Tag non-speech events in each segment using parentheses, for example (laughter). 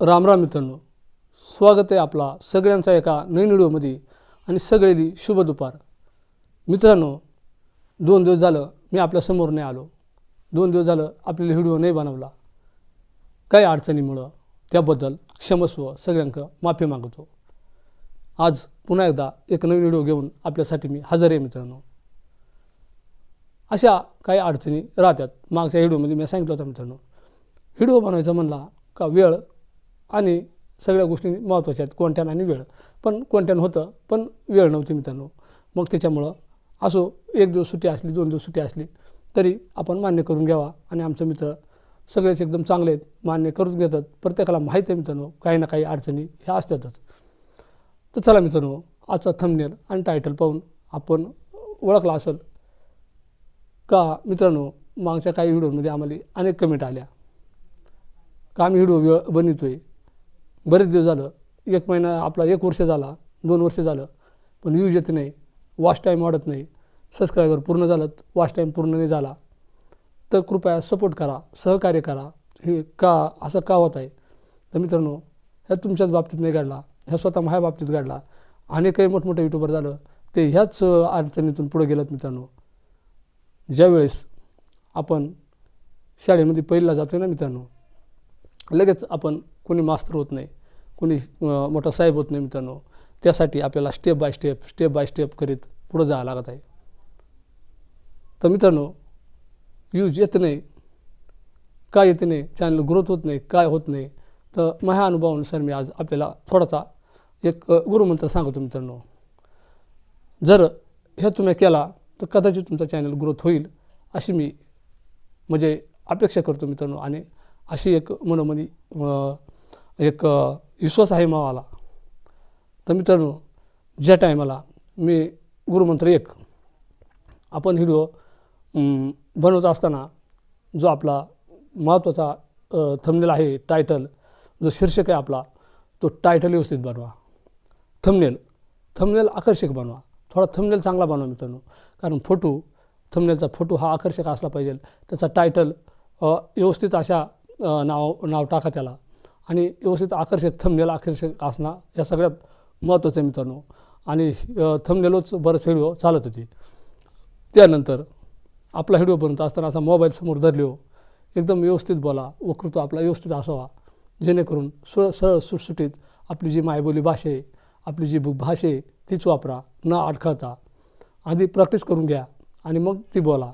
राम राम मित्रांनो. स्वागत आहे आपला सगळ्यांचा एका नवीन व्हिडिओमध्ये आणि सगळेली शुभ दुपार. मित्रांनो दोन दिवस झालं मी आपल्यासमोर नाही आलो. दोन दिवस झालं आपल्याला व्हिडिओ नाही बनवला. काही अडचणीमुळं त्याबद्दल क्षमस्व सगळ्यांक माफी मागतो. आज पुन्हा एकदा एक नवीन व्हिडिओ घेऊन आपल्यासाठी मी हजर आहे मित्रांनो. अशा काही अडचणी राहतात. मागच्या व्हिडिओमध्ये मी सांगितलं होतं मित्रांनो. व्हिडिओ बनवायचा म्हणला का वेळ आणि सगळ्या गोष्टी महत्त्वाच्या आहेत कोणत्यान आणि वेळ. पण कोणत्यान होतं पण वेळ नव्हती मित्रांनो. मग त्याच्यामुळं असो एक दिवस सुट्टी असली दोन दिवस सुट्टी असली तरी आपण मान्य करून घ्यावा. आणि आमचे मित्र सगळेच एकदम चांगले आहेत मान्य करून घेतात. प्रत्येकाला माहीत आहे मित्रांनो काही ना काही अडचणी ह्या असतातच. तर चला मित्रांनो आजचा थंबनेल आणि टायटल पाहून आपण ओळखला असेल का मित्रांनो मागच्या काही व्हिडिओमध्ये आम्हाला अनेक कमेंट आल्या. का आम्ही व्हिडिओ वेळ बनवतो आहे बरेच दिवस झालं. एक महिना आपला एक वर्ष झाला दोन वर्ष झालं. पण व्ह्यूज येत नाही वॉच टाईम वाढत नाही. सबस्क्रायबर पूर्ण झालं वॉच टाईम पूर्ण नाही झाला. तर कृपया सपोर्ट करा सहकार्य करा. हे का असं का होत आहे? तर मित्रांनो ह्या तुमच्याच बाबतीत नाही घडला. ह्या स्वतः माझ्या बाबतीत घडला. आणि काही मोठमोठे युट्यूबर झालं ते ह्याच अडचणीतून पुढे गेलं मित्रांनो. ज्यावेळेस आपण शाळेमध्ये पहिला जातो ना मित्रांनो लगेच आपण कोणी मास्तर होत नाही. कोणी मोठा साहेब होत नाही मित्रांनो त्यासाठी आपल्याला step by step step by step करीत पुढं जावं लागत आहे. तर मित्रांनो यूज येत नाही का येत नाही चॅनल ग्रोथ होत नाही काय होत नाही तर माझ्या अनुभवानुसार मी आज आपल्याला थोडासा एक गुरुमंत्र सांगतो मित्रांनो. जर हे तुम्ही केला तर कदाचित तुमचा चॅनल ग्रोथ होईल अशी मी म्हणजे अपेक्षा करतो मित्रांनो. आणि अशी एक मनोमनी एक विश्वास आहे मावाला. तर मित्रांनो ज्या टायमाला मी गुरुमंत्र एक आपण व्हिडिओ बनवत असताना जो आपला महत्त्वाचा थंबनेल आहे टायटल जो शीर्षक आहे आपला तो टायटल व्यवस्थित बनवा. थंबनेल थंबनेल आकर्षक बनवा. थोडा थंबनेल चांगला बनवा मित्रांनो. कारण फोटो थंबनेलचा फोटो हा आकर्षक असला पाहिजे. त्याचा टायटल व्यवस्थित अशा नाव नाव टाका त्याला. आणि व्यवस्थित आकर्षक थंबनेल आकर्षक असणं या सगळ्यात महत्त्वाचं आहे मित्रांनो. आणि थंबनेलच बरंच व्हिडिओ चालत होती. त्यानंतर आपला व्हिडिओ बनत असताना असा मोबाईल समोर धरलो एकदम व्यवस्थित बोला वक्तृत्व आपला व्यवस्थित असावा. जेणेकरून सुळ सरळ सुटसुटीत आपली जी मायबोली भाषा आहे आपली जी भाषा आहे तीच वापरा न अडखळता. आधी प्रॅक्टिस करून घ्या आणि मग ती बोला.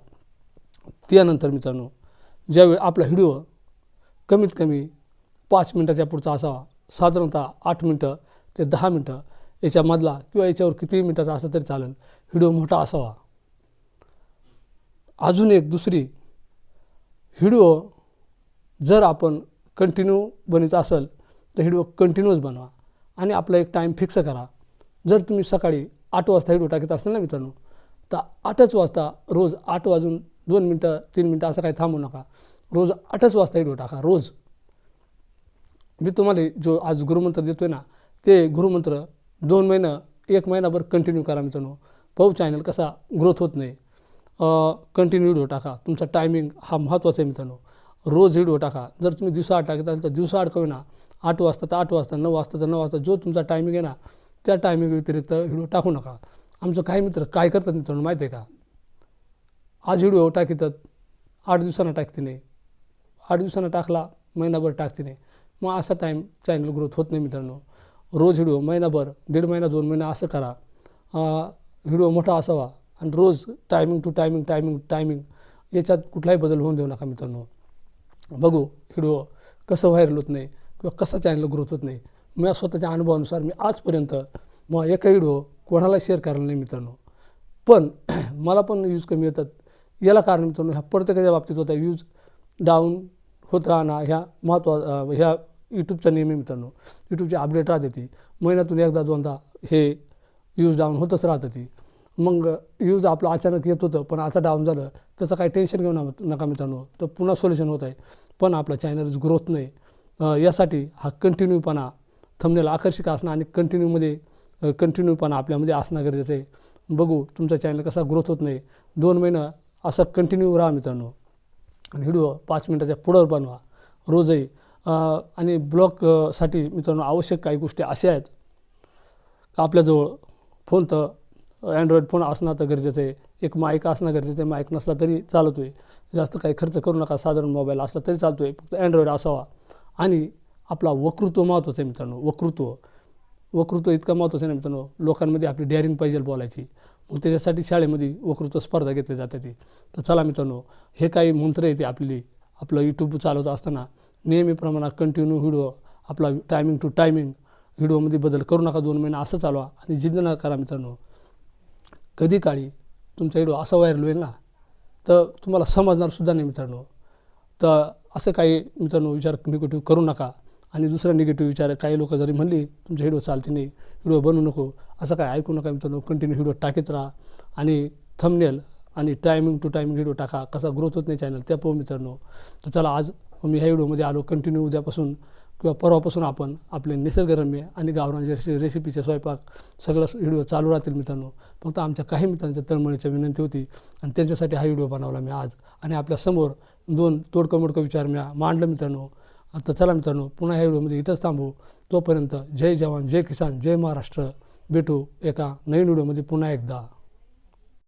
त्यानंतर मित्रांनो ज्यावेळी आपला व्हिडिओ कमीत कमी पाच मिनटाच्या पुढचा असावा साधारणतः आठ मिनटं ते दहा मिनटं याच्यामधला किंवा याच्यावर कितीही मिनटाचा असला तरी चालेल. व्हिडिओ मोठा असावा. अजून एक दुसरी व्हिडिओ जर आपण कंटिन्यू बनवत असेल तर व्हिडिओ कंटिन्यूच बनवा आणि आपला एक टाईम फिक्स करा. जर तुम्ही सकाळी आठ वाजता व्हिडिओ टाकत असाल ना मित्रांनो तर आठच वाजता रोज आठ वाजून दोन मिनटं तीन मिनटं असं काही थांबू नका. रोज आठच वाजता व्हिडिओ टाका रोज. मी तुम्हाला जो आज गुरुमंत्र देतोय ना ते गुरुमंत्र दोन महिनं एक महिनाभर कंटिन्यू करा मित्रांनो. पाहू चॅनल कसा ग्रोथ होत नाही. कंटिन्यू व्हिडिओ टाका. तुमचा टायमिंग हा महत्त्वाचा आहे मित्रांनो. रोज व्हिडिओ टाका. जर तुम्ही दिवसा आठ टाकत असाल तर दिवसाआड कमी ना. आठ वाजता तर आठ वाजता नऊ वाजता तर नऊ वाजता. जो तुमचा टायमिंग आहे ना त्या टायमिंग व्यतिरिक्त व्हिडिओ टाकू नका. आमचं काही मित्र काय करतात मित्रांनो माहिती आहे का? आज व्हिडिओ टाकीतात. आठ दिवसांना टाकते नाही. आठ दिवसांना टाकला महिनाभर टाकते नाही. मग असा टाईम चॅनल ग्रोथ होत नाही मित्रांनो. रोज व्हिडिओ महिनाभर दीड महिना दोन महिना असं करा. व्हिडिओ मोठा असावा. आणि रोज timing to timing timing timing याच्यात कुठलाही बदल होऊन देऊ नका मित्रांनो. बघू व्हिडिओ कसं व्हायरल होत नाही किंवा कसा चॅनल ग्रोथ होत नाही. मी स्वतःच्या अनुभवानुसार मी आजपर्यंत मग एका व्हिडिओ कोणाला शेअर करायला नाही मित्रांनो. पण (clears throat) मला पण व्ह्यूज कमी येतात. याला कारण मित्रांनो ह्या प्रत्येकाच्या बाबतीत होता. व्ह्यूज डाऊन होत राहणं ह्या महत्त्वा ह्या यूट्यूबचा नियम आहे मित्रांनो यूट्यूबची अपडेट राहते ती. महिन्यातून एकदा दोनदा हे यूज डाऊन होतच राहतं ती. मग यूज आपलं अचानक येत होतं पण आता डाऊन झालं. त्याचं काही टेन्शन घेऊ नका नका मित्रांनो. तर पुन्हा सोल्युशन होत आहे. पण आपला चॅनलच ग्रोथ नाही. यासाठी हा कंटिन्यूपणा थंबनेल आकर्षक असणं आणि कंटिन्यूमध्ये कंटिन्यूपणा आपल्यामध्ये असणं गरजेचं आहे. बघू तुमचा चॅनल कसा ग्रोथ होत नाही. दोन महिनं असं कंटिन्यू राहा मित्रांनो. आणि व्हिडिओ पाच मिनटाच्या पुढं बनवा. रोजही आणि ब्लॉकसाठी मित्रांनो आवश्यक काही गोष्टी अशा आहेत. का आपल्याजवळ फोन तर अँड्रॉईड फोन असणं तर गरजेचं आहे. एक माईक असणं गरजेचं आहे. माईक नसला तरी चालतो आहे जास्त काही खर्च करू नका. साधारण मोबाईल असला तरी चालतो आहे फक्त अँड्रॉईड असावा. आणि आपला वक्तृत्व महत्त्वाचं आहे मित्रांनो. वक्तृत्व. वक्तृत्व इतकं महत्त्वाचं आहे ना मित्रांनो. लोकांमध्ये आपली डेअरिंग पाहिजे बोलायची. मग त्याच्यासाठी शाळेमध्ये वक्तृत्व स्पर्धा घेतली जाते ती. तर चला मित्रांनो हे काही मंत्र येते आपली आपलं यूट्यूब चालवत असताना नेहमीप्रमाणे कंटिन्यू व्हिडिओ आपला टायमिंग टू टायमिंग व्हिडिओमध्ये बदल करू नका दोन महिने असं चालवा. आणि जिद्द नका करा मित्रांनो. कधी काळी तुमचा व्हिडिओ असा व्हायरल होईल ना तर तुम्हाला समजणारसुद्धा नाही मित्रांनो. तर असं काही मित्रांनो विचार निगेटिव्ह करू नका. आणि दुसरा निगेटिव्ह विचार काही लोक जरी म्हणली तुमचा व्हिडिओ चालते नाही व्हिडिओ बनवू नको असं काय ऐकू नका मित्रांनो. कंटिन्यू व्हिडिओ टाकीत राहा. आणि थंबनेल आणि टायमिंग टू टायमिंग व्हिडिओ टाका. कसा ग्रोथ होत नाही चॅनल त्या पाहू मित्रांनो. तर चला आज मी ह्या व्हिडिओमध्ये आलो. कंटिन्यू उद्यापासून किंवा परवापासून आपण आपले निसर्गरम्य आणि गावरांचे रेसि रेसिपीचे स्वयंपाक सगळं व्हिडिओ चालू राहतील मित्रांनो. फक्त आमच्या काही मित्रांच्या तळमळीची विनंती होती आणि त्यांच्यासाठी हा व्हिडिओ बनवला मी आज. आणि आपल्यासमोर दोन तोडकं मोडकं विचार मी मांडलं मित्रांनो. तर चला मित्रांनो पुन्हा ह्या व्हिडिओमध्ये इथंच थांबू. तोपर्यंत जय जवान जय किसान जय महाराष्ट्र. भेटू एका नवीन व्हिडिओमध्ये पुन्हा एकदा.